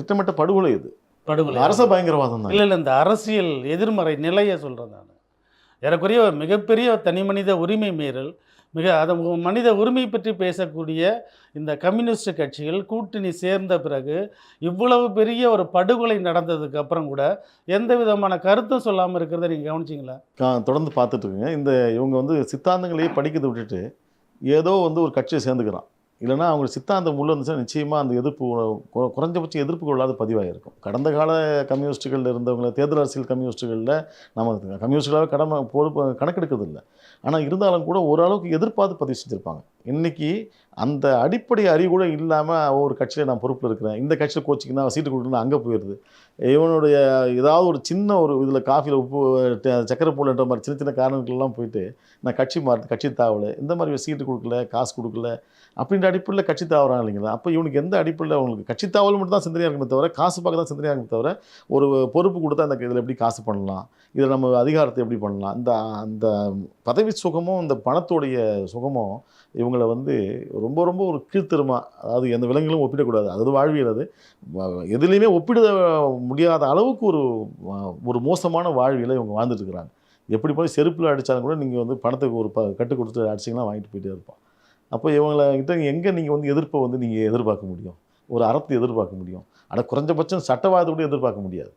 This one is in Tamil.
திட்டமிட்ட படுகொலை இது. படுகொலை. அரச பயங்கரவாதம் தான். இல்லை இல்லை இந்த அரசியல் எதிர்மறை நிலையை சொல்கிறேன் நான் ஏறக்குறைய மிகப்பெரிய தனி மனித உரிமை மீறல் மிக அது மனித உரிமை பற்றி பேசக்கூடிய இந்த கம்யூனிஸ்ட் கட்சிகள் கூட்டணி சேர்ந்த பிறகு இவ்வளவு பெரிய ஒரு படுகொலை நடந்ததுக்கு அப்புறம் கூட எந்த விதமான கருத்தும் சொல்லாமல் இருக்கிறத நீங்கள் கவனிச்சிங்களா? தொடர்ந்து பார்த்துட்டு இருக்குங்க. இந்த இவங்க வந்து சித்தாந்தங்களையே படிக்கிறத விட்டுட்டு ஏதோ வந்து ஒரு கட்சியை சேர்ந்துக்கிறான். இல்லைன்னா அவங்க சித்தாந்தம் உள்ள இருந்துச்சுன்னா நிச்சயமாக அந்த எதிர்ப்பு குறைஞ்சபட்ச குறைஞ்சபட்சம் எதிர்ப்பு கொள்ளாத பதிவாகிருக்கும் கடந்த கால கம்யூனிஸ்ட்டுகளில் இருந்தவங்களை தேர்தல் அரசியல் கம்யூனிஸ்ட்டுகளில் நம்ம கம்யூனிஸ்டுகளாக கடமை பொறுப்பு கணக்கெடுக்கிறது இல்லை. ஆனால் இருந்தாலும் கூட ஓரளவுக்கு எதிர்பார்த்து பதிவு செஞ்சுருப்பாங்க. இன்றைக்கி அந்த அடிப்படை அறிவு கூட இல்லாமல் ஒரு கட்சியில் நான் பொறுப்பில் இருக்கிறேன். இந்த கட்சியில் கோச்சிங்கன்னா சீட்டு கொடுக்கணும் அங்கே போயிடுது இவனுடைய ஏதாவது ஒரு சின்ன ஒரு இதில் காஃபியில் உப்பு சக்கரை போலன்ற மாதிரி சின்ன சின்ன காரணங்கள்லாம் போயிட்டு நான் கட்சி மாறுது கட்சி தாவலை இந்த மாதிரி சீட்டு கொடுக்கல காசு கொடுக்கல அப்படின்ற அடிப்படையில் கட்சி தாவறாங்க இல்லைங்களா? அப்போ இவனுக்கு எந்த அடிப்படையில் அவங்களுக்கு கட்சி தாவல் மட்டும் தான் சிந்தனையாக இருக்குமே தவிர காசு பார்க்க தான் சிந்தனையாக இருக்குமே தவிர ஒரு பொறுப்பு கொடுத்தா அந்த இதில் எப்படி காசு பண்ணலாம்? இதில் நம்ம அதிகாரத்தை எப்படி பண்ணலாம்? இந்த அந்த பதவி சுகமும் இந்த பணத்தோடைய சுகமும் இவங்களை வந்து ரொம்ப ரொம்ப ஒரு கீழ்த்தரமா அதாவது எந்த விலங்குகளும் ஒப்பிடக்கூடாது. அது வாழ்வியல் அது. எதுலேயுமே ஒப்பிட முடியாத அளவுக்கு ஒரு ஒரு மோசமான வாழ்வியலை இவங்க வாழ்ந்துட்டுருக்குறாங்க. எப்படி போய் செருப்பில் அடித்தாலும் கூட நீங்கள் வந்து பணத்துக்கு ஒரு ப கட்டு கொடுத்து அடிச்சிங்கன்னா வாங்கிட்டு போயிட்டே இருப்பான் அப்போ இவங்கள்கிட்ட எங்கே நீங்கள் வந்து எதிர்ப்பை வந்து நீங்கள் எதிர்பார்க்க முடியும்? ஒரு அறத்தை எதிர்பார்க்க முடியும். ஆனால் குறைஞ்சபட்சம் சட்டவாதத்தை கூட எதிர்பார்க்க முடியாது.